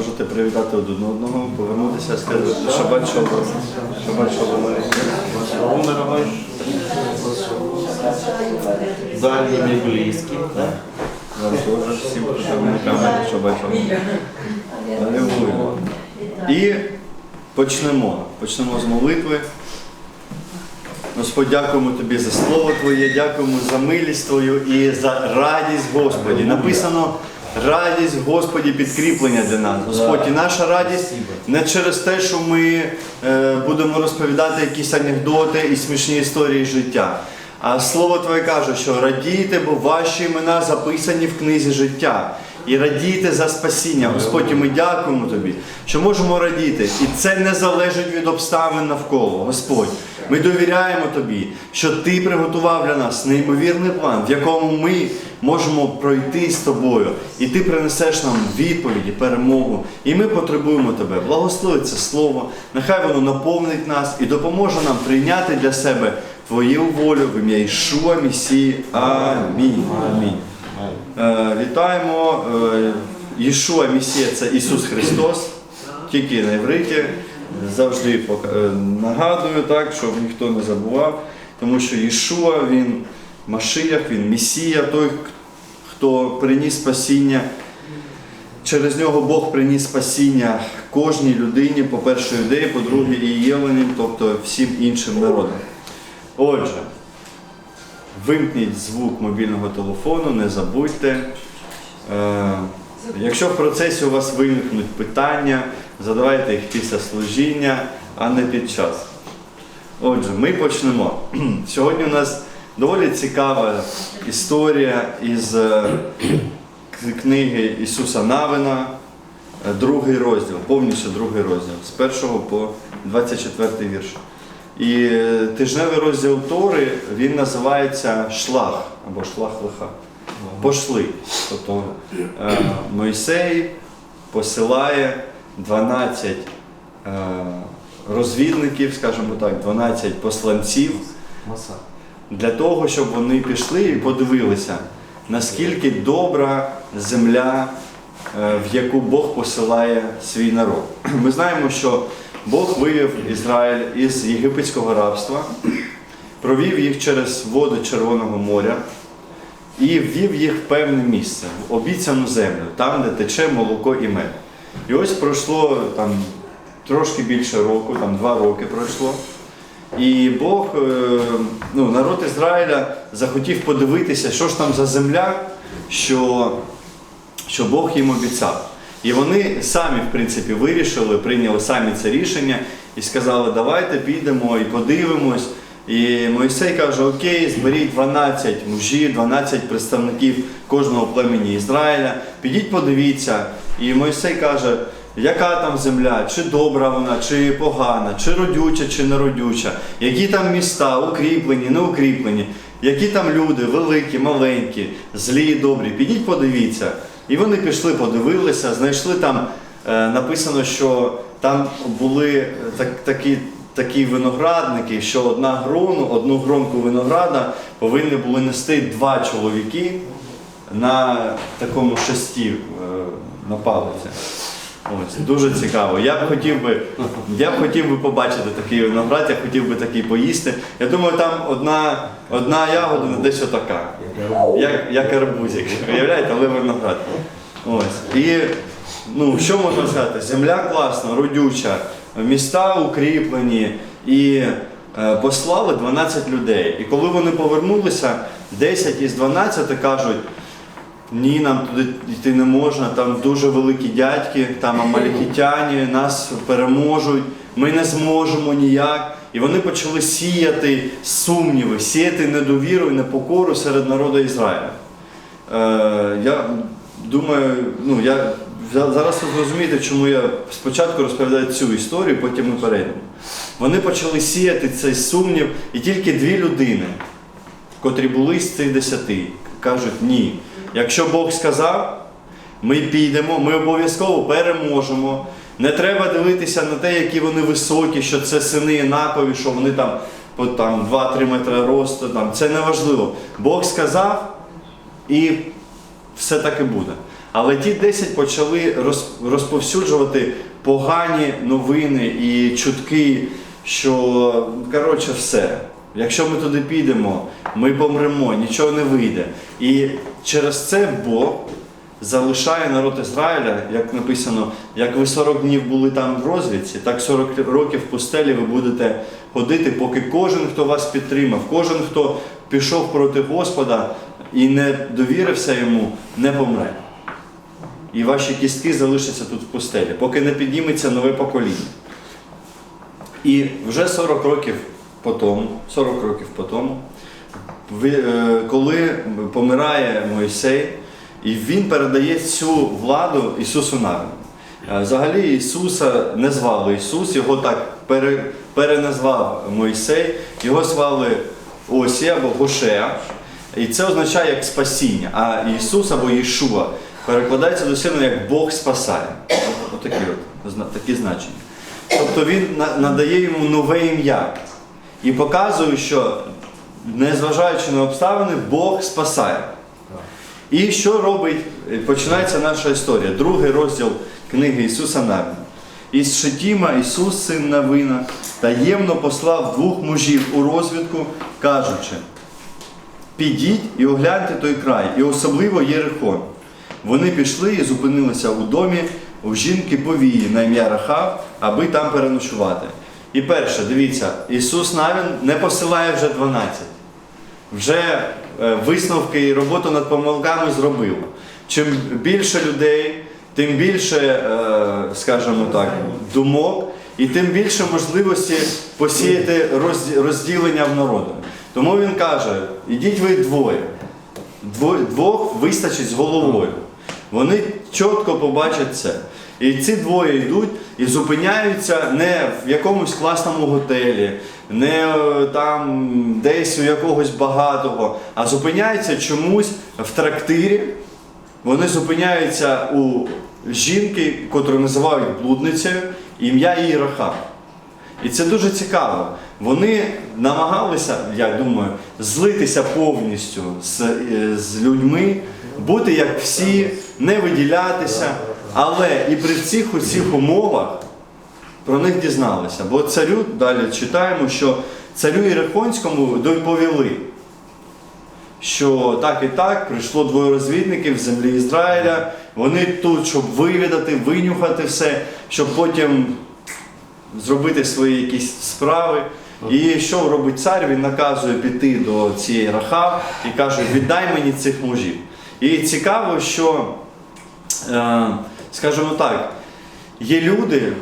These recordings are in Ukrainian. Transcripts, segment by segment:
можете привітати один одного, повернутися, сказати, що бачили, що бачили мене. Слава дорогой. Дальним і близьким. да? Вам теж всім працівникам, що бачили. Алілуя. І почнемо. Почнемо з молитви. Господь, дякуємо Тобі за слово Твоє, дякуємо за милість Твою і за радість Господі. Написано радість Господі підкріплення для нас. Господь, і наша радість не через те, що ми е, будемо розповідати якісь анекдоти і смішні історії життя. А слово Твоє каже, що радійте, бо ваші імена записані в книзі життя. І радійте за спасіння. Господь, і ми дякуємо Тобі, що можемо радіти. І це не залежить від обставин навколо. Господь, ми довіряємо Тобі, що Ти приготував для нас неймовірний план, в якому ми можемо пройти з тобою, і ти принесеш нам відповіді, перемогу. І ми потребуємо тебе. Благослови це слово, нехай воно наповнить нас і допоможе нам прийняти для себе Твою волю в ім'я Ішуа Місії. Амінь. Амінь. Е, вітаємо. Е, Ішуа Місія це Ісус Христос, тільки на євриті. Завжди е, нагадую, так, щоб ніхто не забував, тому що Ішуа, він Машиях, він Месія, той, хто приніс спасіння. Через нього Бог приніс спасіння кожній людині, по-перше, юдеї, по-друге, і євленям, тобто всім іншим народам. Отже, вимкніть звук мобільного телефону, не забудьте. Е, якщо в процесі у вас виникнуть питання, задавайте їх після служіння, а не під час. Отже, ми почнемо. Сьогодні у нас доволі цікава історія із е, книги Ісуса Навина, е, другий розділ, повністю другий розділ, з 1 по 24 вірш. І е, тижневий розділ Тори він називається Шлах або Шлах лиха. Пошли. Тобто Мойсей посилає 12 е, розвідників, скажімо так, 12 посланців для того, щоб вони пішли і подивилися, наскільки добра земля, е, в яку Бог посилає свій народ. Ми знаємо, що Бог вивів Ізраїль із єгипетського рабства, провів їх через воду Червоного моря і ввів їх в певне місце, в обіцяну землю, там, де тече молоко і мед. І ось пройшло там трошки більше року, там два роки пройшло. І Бог, е, ну, народ Ізраїля захотів подивитися, що ж там за земля, що, що Бог їм обіцяв. І вони самі, в принципі, вирішили, прийняли самі це рішення і сказали, давайте підемо і подивимось. І Мойсей каже, окей, зберіть 12 мужів, 12 представників кожного племені Ізраїля, підіть подивіться. І Мойсей каже, яка там земля, чи добра вона, чи погана, чи родюча, чи неродюча, які там міста, укріплені, не укріплені, які там люди, великі, маленькі, злі, добрі. Підіть подивіться. І вони пішли, подивилися, знайшли там, е, написано, що там були е, так, такі, такі виноградники, що одна грону, одну гронку винограда повинні були нести два чоловіки на такому шесті е, на палиці. Ось, дуже цікаво. Я б хотів би, я б хотів би побачити такий виноград, я хотів би такий поїсти. Я думаю, там одна, одна ягода десь отака, як, як арбузик. Уявляєте, але виноград. Ось. І ну, що можна сказати? Земля класна, родюча, міста укріплені і е, послали 12 людей. І коли вони повернулися, 10 із 12 кажуть, ні, нам туди йти не можна, там дуже великі дядьки, там амалікітяні, нас переможуть, ми не зможемо ніяк. І вони почали сіяти сумніви, сіяти недовіру і непокору серед народу Ізраїля. Е, я думаю, ну я зараз ви зрозумієте, чому я спочатку розповідаю цю історію, потім ми перейдемо. Вони почали сіяти цей сумнів, і тільки дві людини, котрі були з цих десяти, кажуть ні. Якщо Бог сказав, ми підемо, ми обов'язково переможемо. Не треба дивитися на те, які вони високі, що це сини Інакові, що вони там там, 2-3 метри росту. Там. Це не важливо. Бог сказав, і все так і буде. Але ті 10 почали розповсюджувати погані новини і чутки, що коротше все. Якщо ми туди підемо, ми помремо, нічого не вийде. І через це Бог залишає народ Ізраїля, як написано, як ви 40 днів були там в розвідці, так 40 років в пустелі ви будете ходити, поки кожен, хто вас підтримав, кожен, хто пішов проти Господа і не довірився йому, не помре. І ваші кістки залишаться тут в пустелі, поки не підніметься нове покоління. І вже 40 років по тому, 40 років по тому, е, коли помирає Мойсей, і він передає цю владу Ісусу Навину. Е, Взагалі Ісуса не звали Ісус, його так пере, переназвав Мойсей, його звали Осі або Гошея. І це означає як спасіння. А Ісус або Єшуа перекладається дослівно як Бог спасає. Отакі от, такі значення. Тобто він на- надає йому нове ім'я і показує, що незважаючи на обставини, Бог спасає. І що робить? Починається наша історія. Другий розділ книги Ісуса Навина. Із Шитіма Ісус, син Навина, таємно послав двох мужів у розвідку, кажучи: підіть і огляньте той край, і особливо Єрихон. Вони пішли і зупинилися у домі у жінки повії на ім'я Рахав, аби там переночувати. І перше, дивіться, Ісус Навін не посилає вже 12 вже е, висновки і роботу над помилками зробив. Чим більше людей, тим більше, е, скажімо так, думок, і тим більше можливості посіяти розділення в народу. Тому він каже: ідіть ви двоє. Двох вистачить з головою. Вони чітко побачать це. І ці двоє йдуть і зупиняються не в якомусь класному готелі, не е, там десь у якогось багатого, а зупиняються чомусь в трактирі. Вони зупиняються у жінки, котру називають блудницею, ім'я її Рахав. І це дуже цікаво. Вони намагалися, я думаю, злитися повністю з, е, з людьми, бути як всі, не виділятися. Але і при цих усіх умовах про них дізналися. Бо царю, далі читаємо, що царю Ірихонському доповіли, що так і так прийшло двоє розвідників з землі Ізраїля. Вони тут, щоб вивідати, винюхати все, щоб потім зробити свої якісь справи. І що робить цар? Він наказує піти до цієї Рахав і каже: віддай мені цих мужів. І цікаво, що, е, скажімо так, є люди,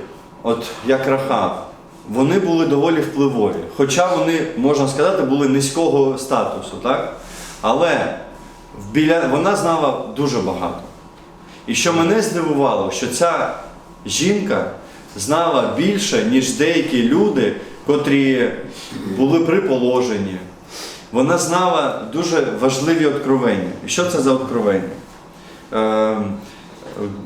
от як Рахав, вони були доволі впливові. Хоча вони, можна сказати, були низького статусу, так? Але біля... вона знала дуже багато. І що мене здивувало, що ця жінка знала більше, ніж деякі люди, котрі були при положенні. Вона знала дуже важливі откровення. І що це за откровення?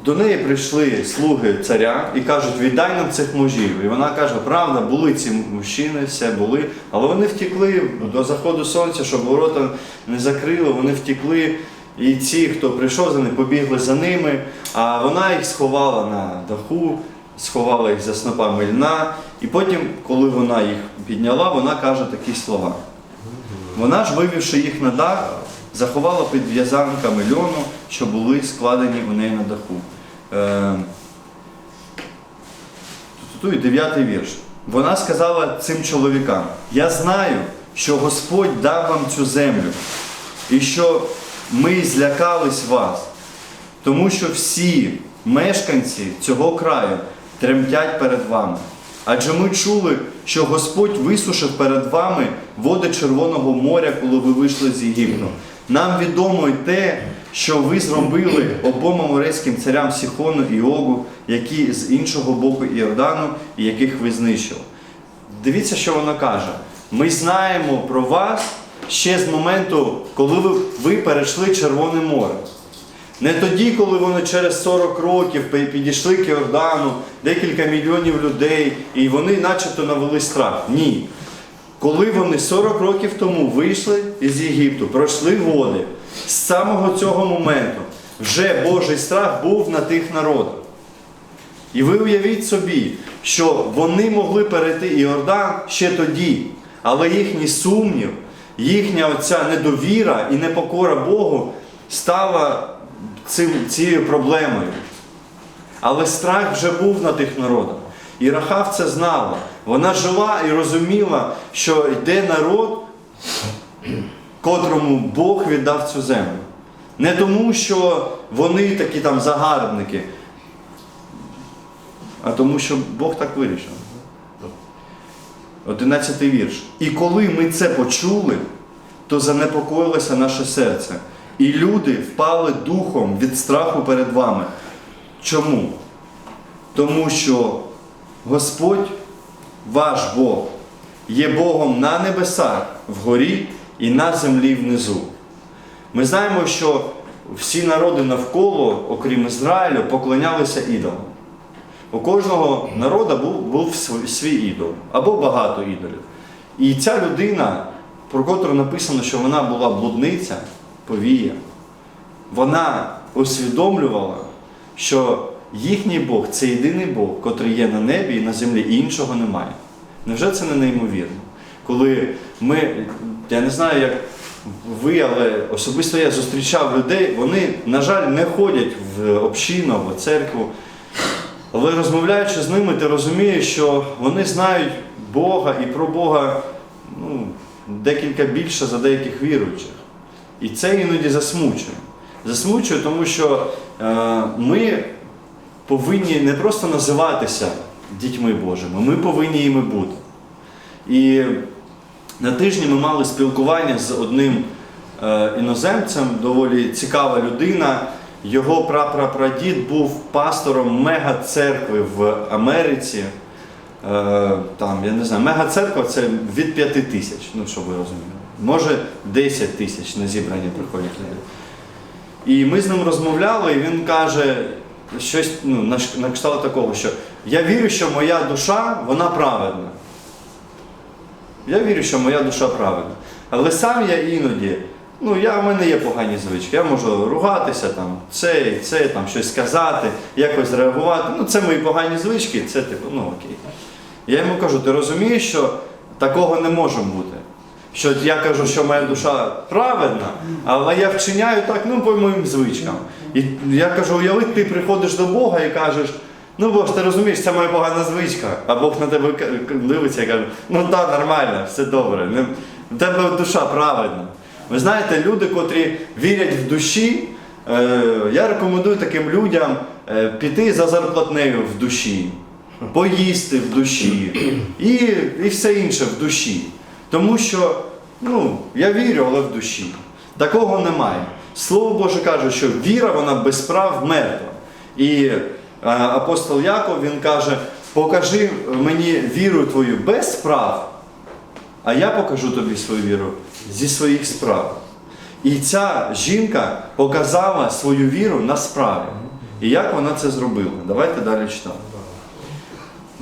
До неї прийшли слуги царя і кажуть, віддай нам цих мужів. І вона каже, правда, були ці мужчини, все були, але вони втекли до заходу сонця, щоб ворота не закрили, вони втекли. І ці, хто прийшов за ними, побігли за ними, а вона їх сховала на даху, сховала їх за снопами льна. І потім, коли вона їх підняла, вона каже такі слова. Вона ж, вивівши їх на дах, заховала під в'язанками льону, що були складені у неї на даху. Е, Тут і дев'ятий вірш. Вона сказала цим чоловікам: Я знаю, що Господь дав вам цю землю, і що ми злякались вас, тому що всі мешканці цього краю тремтять перед вами. Адже ми чули, що Господь висушив перед вами води Червоного моря, коли ви вийшли з Єгипту. Нам відомо й те, що ви зробили обом аморейським царям Сіхону і Огу, які з іншого боку Іордану, і яких ви знищили. Дивіться, що вона каже. Ми знаємо про вас ще з моменту, коли ви, ви перейшли Червоне море. Не тоді, коли вони через 40 років підійшли к Йордану, декілька мільйонів людей, і вони начебто навели страх. Ні. Коли вони 40 років тому вийшли із Єгипту, пройшли води, з самого цього моменту вже Божий страх був на тих народах. І ви уявіть собі, що вони могли перейти Іордан ще тоді, але їхній сумнів, їхня оця недовіра і непокора Богу стала цим, цією проблемою. Але страх вже був на тих народах. І Рахав це знала. Вона жила і розуміла, що йде народ, котрому Бог віддав цю землю. Не тому, що вони такі там загарбники, а тому, що Бог так вирішив. Одинадцятий вірш. І коли ми це почули, то занепокоїлося наше серце. І люди впали духом від страху перед вами. Чому? Тому що Господь, ваш Бог, є Богом на небесах вгорі і на землі внизу. Ми знаємо, що всі народи навколо, окрім Ізраїлю, поклонялися ідолам. У кожного народу був, був свій ідол або багато ідолів. І ця людина, про котру написано, що вона була блудниця, повія, вона усвідомлювала, що їхній Бог це єдиний Бог, котрий є на небі і на землі, і іншого немає. Невже це не неймовірно? Коли ми, я не знаю, як ви, але особисто я зустрічав людей, вони, на жаль, не ходять в общину, в церкву. Але розмовляючи з ними, ти розумієш, що вони знають Бога і про Бога ну, декілька більше за деяких віруючих. І це іноді засмучує. Засмучує, тому що е, ми повинні не просто називатися дітьми Божими, ми повинні їми бути. І на тижні ми мали спілкування з одним е, іноземцем, доволі цікава людина. Його прапрапрадід був пастором мега-церкви в Америці. Е, там, я не знаю, мега-церква це від 5 тисяч, ну щоб ви розуміли. Може 10 тисяч на зібрання приходять люди. І ми з ним розмовляли, і він каже щось ну, на, на кшталт такого, що я вірю, що моя душа, вона праведна. Я вірю, що моя душа праведна. Але сам я іноді, ну я, в мене є погані звички. Я можу ругатися, там, це, це, там, щось сказати, якось реагувати. Ну, це мої погані звички, це типу, ну окей. Я йому кажу, ти розумієш, що такого не може бути. Що я кажу, що моя душа праведна, але я вчиняю так, ну, по моїм звичкам. І я кажу, уяви, ти приходиш до Бога і кажеш, ну Бог, ти розумієш, це моя погана звичка. А Бог на тебе дивиться і каже, ну так, нормально, все добре. Не- В тебе душа праведна. Ви знаєте, люди, котрі вірять в душі, е, я рекомендую таким людям е, піти за зарплатнею в душі, поїсти в душі і, і все інше в душі. Тому що ну, я вірю, але в душі. Такого немає. Слово Боже каже, що віра вона без справ мертва. І е, апостол Яков він каже: покажи мені віру твою без справ, а я покажу тобі свою віру зі своїх справ. І ця жінка показала свою віру на справі. І як вона це зробила? Давайте далі читати.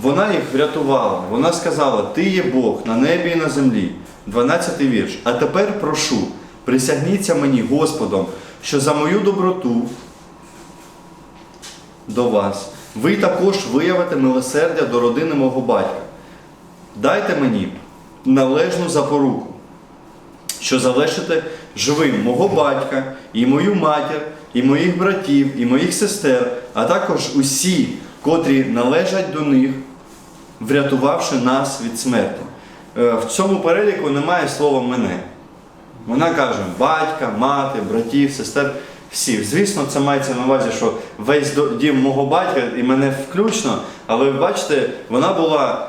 Вона їх врятувала. Вона сказала: Ти є Бог на небі і на землі. 12 вірш. А тепер прошу, присягніться мені Господом, що за мою доброту до вас ви також виявите милосердя до родини мого батька. Дайте мені належну запоруку, що залишите живим мого батька, і мою матір, і моїх братів, і моїх сестер, а також усі, котрі належать до них, врятувавши нас від смерті. Е, В цьому переліку немає слова мене. Вона каже батька, мати, братів, сестер, всі. Звісно, це мається на увазі, що весь дім мого батька і мене включно, але ви бачите, вона була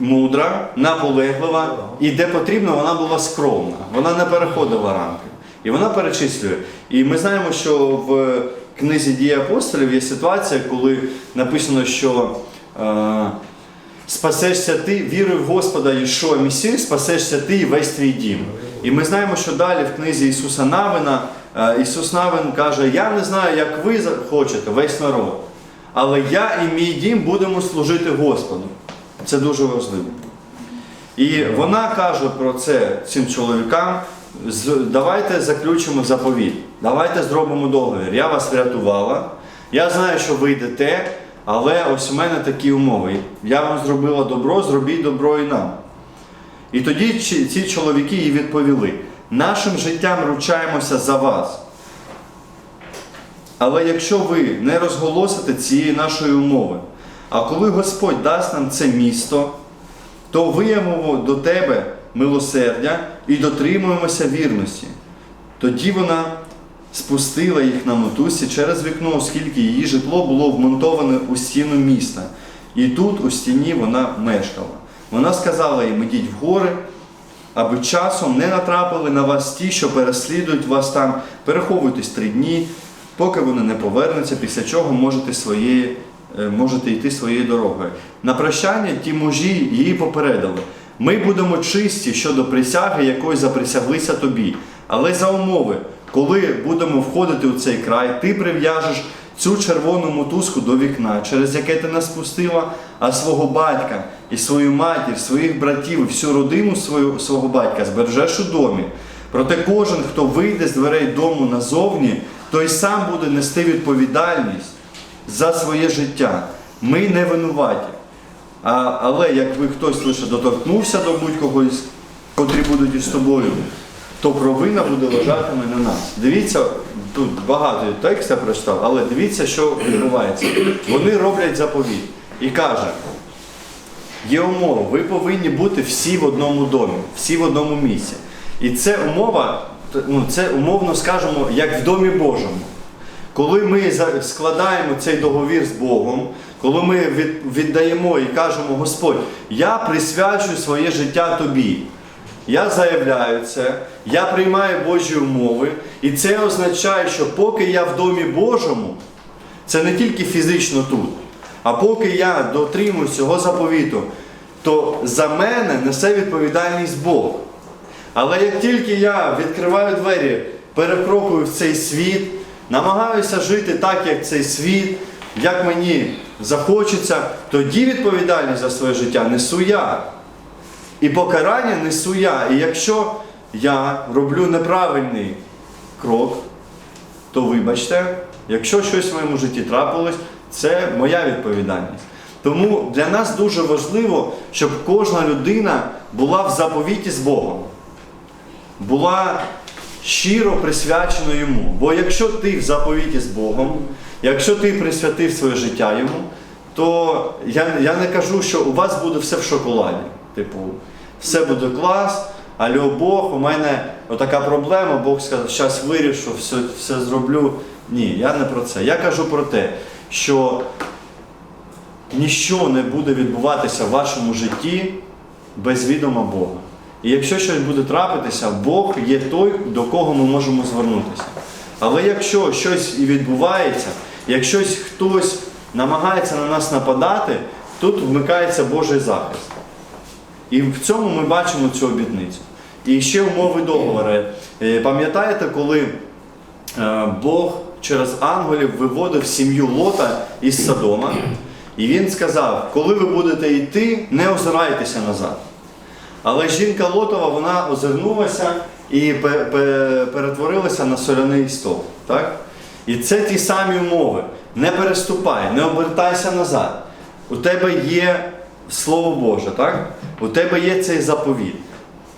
мудра, наполеглива, і де потрібно, вона була скромна. Вона не переходила рамки. І вона перечислює. І ми знаємо, що в книзі дії апостолів є ситуація, коли написано, що е, спасешся ти, вірою в Господа Єшуа Місію, спасешся ти і весь твій дім. І ми знаємо, що далі в книзі Ісуса Навина е, Ісус Навин каже: Я не знаю, як ви хочете, весь народ, але я і мій дім будемо служити Господу. Це дуже важливо. І вона каже про це цим чоловікам: давайте заключимо заповіт. давайте зробимо договір. Я вас врятувала. Я знаю, що ви йдете, але ось у мене такі умови. Я вам зробила добро, зробіть добро і нам. І тоді ці чоловіки їй відповіли: нашим життям ручаємося за вас. Але якщо ви не розголосите цієї нашої умови, а коли Господь дасть нам це місто, то виявимо до тебе милосердя і дотримуємося вірності. Тоді вона спустила їх на мотузці через вікно, оскільки її житло було вмонтоване у стіну міста. І тут, у стіні, вона мешкала. Вона сказала їм, ідіть в гори, аби часом не натрапили на вас ті, що переслідують вас там, переховуйтесь три дні, поки вони не повернуться, після чого можете, своєї, е, можете йти своєю дорогою. На прощання ті мужі її попередили. Ми будемо чисті щодо присяги, якої заприсяглися тобі. Але за умови, коли будемо входити у цей край, ти прив'яжеш цю червону мотузку до вікна, через яке ти нас пустила, а свого батька і свою матір, своїх братів, і всю родину свою, свого батька збережеш у домі. Проте кожен, хто вийде з дверей дому назовні, той сам буде нести відповідальність за своє життя. Ми не винуваті. А, але як ви хтось лише доторкнувся до будь-кого котрі будуть із тобою, то провина буде лежатиме на нас. Дивіться, тут багато текстів я прочитав, але дивіться, що відбувається. Вони роблять заповіт і каже, є умова, ви повинні бути всі в одному домі, всі в одному місці. І це умова, ну, це умовно скажемо, як в домі Божому. Коли ми складаємо цей договір з Богом, коли ми віддаємо і кажемо, Господь, я присвячую своє життя тобі. Я заявляю це, я приймаю Божі умови, і це означає, що поки я в домі Божому, це не тільки фізично тут, а поки я дотримую цього заповіту, то за мене несе відповідальність Бог. Але як тільки я відкриваю двері, перекрокую в цей світ, намагаюся жити так, як цей світ, як мені захочеться, тоді відповідальність за своє життя несу я. І покарання несу я. І якщо я роблю неправильний крок, то вибачте, якщо щось в моєму житті трапилось, це моя відповідальність. Тому для нас дуже важливо, щоб кожна людина була в заповіті з Богом, була щиро присвячена йому. Бо якщо ти в заповіті з Богом, якщо ти присвятив своє життя йому, то я, я не кажу, що у вас буде все в шоколаді. Типу, все буде клас, альо Бог, у мене отака проблема, Бог сказав, зараз вирішу, все, все зроблю. Ні, я не про це. Я кажу про те, що ніщо не буде відбуватися в вашому житті без відома Бога. І якщо щось буде трапитися, Бог є той, до кого ми можемо звернутися. Але якщо щось і відбувається, якщо хтось намагається на нас нападати, тут вмикається Божий захист. І в цьому ми бачимо цю обітницю. І ще умови договору. Е, Пам'ятаєте, коли е, Бог через ангелів виводив сім'ю Лота із Содома, і він сказав: коли ви будете йти, не озирайтеся назад. Але жінка Лотова вона озирнулася і пе- пе- перетворилася на соляний стовп. Так? І це ті самі умови. Не переступай, не обертайся назад. У тебе є Слово Боже, так? у тебе є цей заповіт.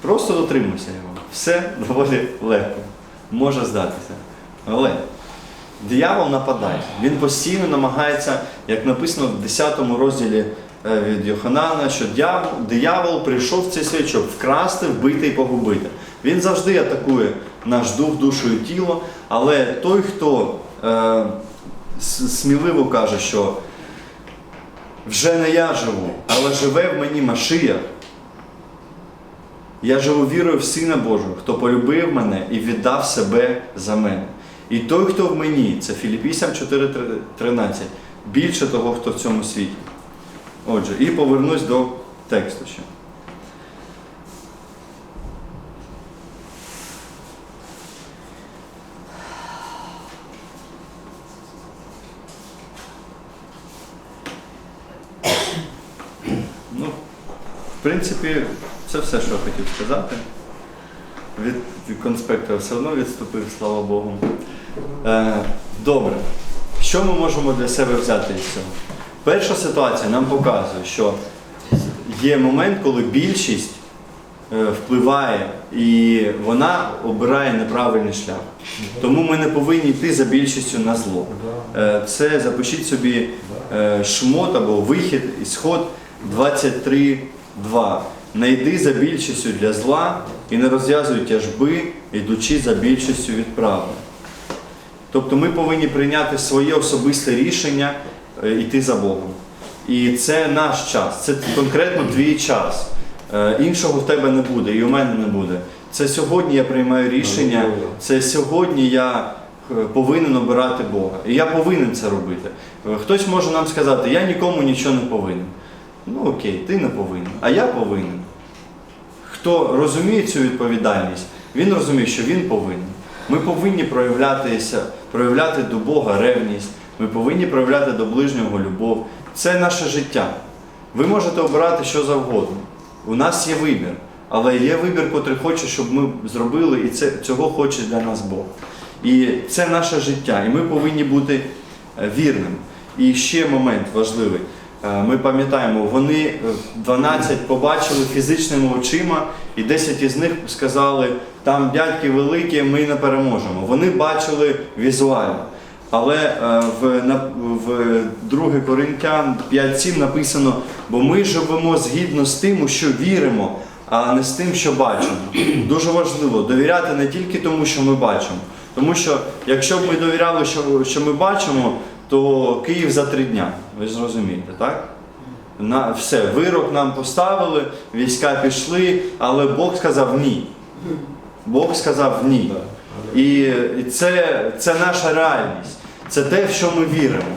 Просто дотримуйся його. Все доволі легко. Може здатися. Але диявол нападає. Він постійно намагається, як написано в 10 розділі е, від Йоханана, що диявол, прийшов в цей світ, щоб вкрасти, вбити і погубити. Він завжди атакує наш дух, душу і тіло, але той, хто е, сміливо каже, що вже не я живу, але живе в мені Машия. Я живу вірою в Сина Божого, хто полюбив мене і віддав себе за мене. І той, хто в мені, це Філіппійцям 4.13, більше того, хто в цьому світі. Отже, і повернусь до тексту ще. Ну, в принципі, це все, що я хотів сказати. від, конспектора все одно відступив, слава Богу. Е, добре. Що ми можемо для себе взяти із цього? Перша ситуація нам показує, що є момент, коли більшість е, впливає і вона обирає неправильний шлях. Тому ми не повинні йти за більшістю на зло. Е, Це запишіть собі е, шмот або вихід, ісход 23.2. Не йди за більшістю для зла і не розв'язуй тяжби, йдучи за більшістю від правди. Тобто ми повинні прийняти своє особисте рішення е, йти за Богом. І це наш час, це конкретно твій час. Е, Іншого в тебе не буде, і у мене не буде. Це сьогодні я приймаю рішення, це сьогодні я е, повинен обирати Бога. І я повинен це робити. Хтось може нам сказати, я нікому нічого не повинен. Ну окей, ти не повинен, а я повинен. Хто розуміє цю відповідальність, він розуміє, що він повинен. Ми повинні проявлятися, проявляти до Бога ревність, ми повинні проявляти до ближнього любов. Це наше життя. Ви можете обирати що завгодно. У нас є вибір, але є вибір, котрий хоче, щоб ми зробили, і це, цього хоче для нас Бог. І це наше життя, і ми повинні бути е, вірним. І ще момент важливий. Е, Ми пам'ятаємо, вони е, 12 побачили фізичними очима, і 10 із них сказали, там дядьки великі, ми не переможемо. Вони бачили візуально. Але е, в, в 2 Коринтян 5.7 написано, бо ми живемо згідно з тим, що віримо, а не з тим, що бачимо. Дуже важливо довіряти не тільки тому, що ми бачимо. Тому що якщо б ми довіряли, що, що ми бачимо, то Київ за три дня. Ви ж розумієте, так? На, все, вирок нам поставили, війська пішли, але Бог сказав ні. Бог сказав ні. І це, це наша реальність. Це те, в що ми віримо.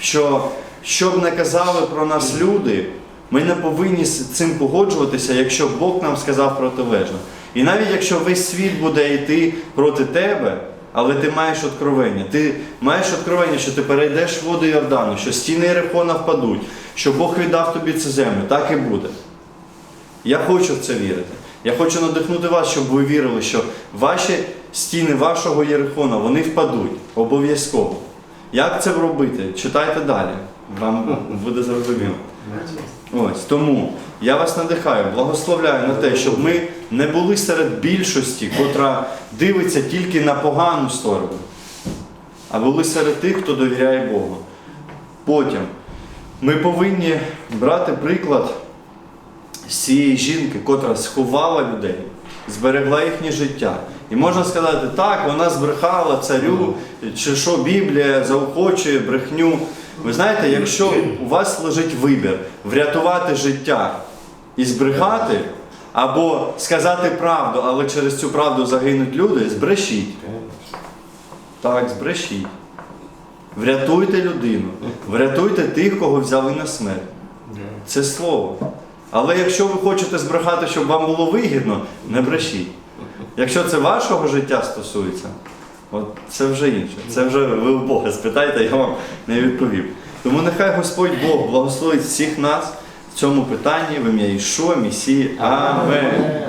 Що, що б не казали про нас люди, ми не повинні з цим погоджуватися, якщо Бог нам сказав протилежно. І навіть якщо весь світ буде йти проти тебе, але ти маєш откровення. Ти маєш откровення, що ти перейдеш воду Йордану, що стіни Єрихона впадуть, що Бог віддав тобі цю землю, так і буде. Я хочу в це вірити. Я хочу надихнути вас, щоб ви вірили, що ваші стіни вашого Єрихона вони впадуть обов'язково. Як це робити? Читайте далі. Вам буде зрозуміло. Ось тому я вас надихаю, благословляю на те, щоб ми не були серед більшості, котра дивиться тільки на погану сторону, а були серед тих, хто довіряє Богу. Потім ми повинні брати приклад з цієї жінки, котра сховала людей, зберегла їхнє життя. І можна сказати, так, вона збрехала царю, чи що Біблія заохочує брехню. Ви знаєте, якщо у вас лежить вибір врятувати життя і збрехати, або сказати правду, але через цю правду загинуть люди, збрешіть. Так, збрешіть. Врятуйте людину, врятуйте тих, кого взяли на смерть. Це слово. Але якщо ви хочете збрехати, щоб вам було вигідно, не брешіть. Якщо це вашого життя стосується, от це вже інше. Це вже ви у Бога спитайте, я вам не відповів. Тому нехай Господь Бог благословить всіх нас цьому питанні в ім'я Ішуа, Місії. Амен.